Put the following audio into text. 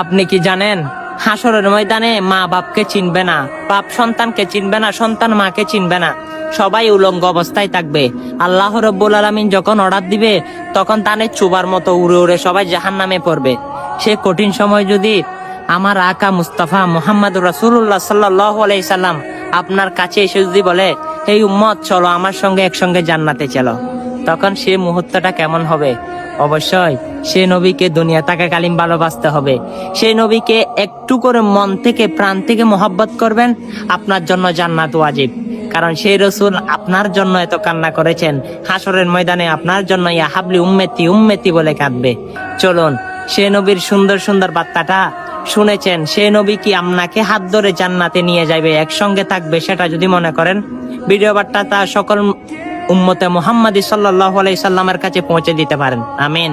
আপনি কি জানেন? হাসরের ময়দানে মা বাপকে চিনবে না, বাপ সন্তানকে চিনবে না, সন্তান মাকে চিনবে না। সবাই উলঙ্গ অবস্থায় থাকবে। আল্লাহ রব্বুল আলমিন যখন অর্ডার দিবে, তখন তানে চুবার মতো উড়ে উড়ে সবাই জাহান নামে পড়বে। সে কঠিন সময় যদি আমার আকা মুস্তাফা মোহাম্মদ রাসুল্লাহ সাল্লাহ সাল্লাম আপনার কাছে এসে যদি বলে এই উম্মত, চলো আমার সঙ্গে একসঙ্গে জান্নাতে চলো, তখন সে মুহূর্তটা কেমন হবে? অবশ্যই, সে নবীকে দুনিয়া থাকাকালীন ভালোবাসতে হবে। সেই নবীকে একটু করে মন থেকে, প্রাণ থেকে মোহাব্বত করবেন, আপনার জন্য জান্নাত ওয়াজিব। কারণ সেই রসুল আপনার জন্য এত কান্না করেছেন হাসরের ময়দানে আপনার জন্য ইয়া হাবলি উম্মেতি উম্মেতি বলে কাঁদবে। চলুন, সে নবীর সুন্দর সুন্দর বার্তাটা শুনেছেন, সে নবী কি আপনাকে হাত ধরে জান্নাতে নিয়ে যাবে, একসঙ্গে থাকবে সেটা যদি মনে করেন? ভিডিও বার্তা তা সকল উম্মতে মোহাম্মদ সাল্লাহ আলাই সাল্লামের কাছে পৌঁছে দিতে পারেন। আমিন।